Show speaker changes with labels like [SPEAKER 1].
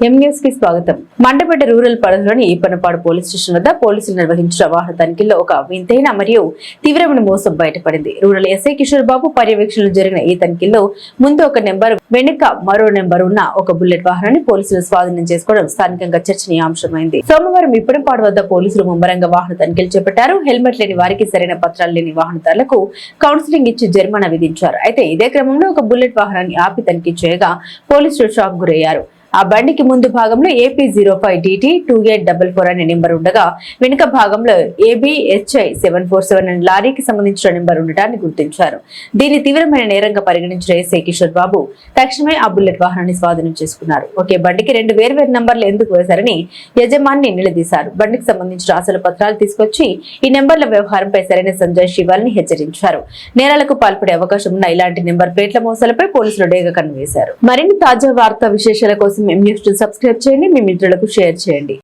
[SPEAKER 1] ఎంఎస్కి స్వాగతం. మండపేట రూరల్ పరిధిలోని ఈపనపాడు police station వద్ద పోలీసులు నిర్వహించిన వాహన తనిఖీల్లో ఒక వింతైన మరియు తీవ్రమైన మోసం బయటపడింది. రూరల్ ఎస్ఐ కిషోర్ బాబు పర్యవేక్షణలో జరిగిన ఈ తనిఖీల్లో ముందు ఒక నెంబర్ వెనుక మరో నెంబర్ ఉన్న ఒక బుల్లెట్ వాహనాన్ని పోలీసులు స్వాధీనం చేసుకోవడం స్థానికంగా చర్చనీయాంశమైంది. సోమవారం ఇప్పనపాడు వద్ద పోలీసులు ముమ్మరంగా వాహన తనిఖీలు చేపట్టారు. హెల్మెట్ లేని వారికి సరైన పత్రాలు లేని వాహనదారులకు కౌన్సిలింగ్ ఇచ్చి జరిమానా విధించారు. అయితే ఇదే క్రమంలో ఒక బుల్లెట్ వాహనాన్ని ఆపి తనిఖీ చేయగా పోలీసులు షాక్ గురయ్యారు. ఆ బండికి ముందు భాగంలో AP zero five DT two eight double four అనే నెంబర్ ఉండగా వెనుక భాగంలో ఏబిహెచ్ఐ సెవెన్ ఫోర్ సెవెన్ అనే లారీకి సంబంధించిన నెంబర్ ఉండటాన్ని గుర్తించారు. దీన్ని తీవ్రమైన నేరంగా పరిగణించిన ఎస్ఐ కిషోర్ బాబు తక్షణమే ఆ బుల్లెట్ వాహనాన్ని స్వాధీనం చేసుకున్నారు. ఒకే బండికి రెండు వేర్వేరు నంబర్లు ఎందుకు వేశారని యజమాని నిలదీశారు. బండికి సంబంధించిన అసలు పత్రాలు తీసుకొచ్చి ఈ నెంబర్ల వ్యవహారంపై సరైన సంజయ్ శివాల్ని హెచ్చరించారు. నేరాలకు పాల్పడే అవకాశం ఉన్న ఇలాంటి నెంబర్ ప్లేట్ల మోసాలపై పోలీసులు డేగా కన్వేశారు మరిన్ని తాజా వార్తా విశేషాల కోసం ఎం న్యూస్ సబ్స్క్రైబ్ చేయండి మీ మిత్రులకు షేర్ చేయండి.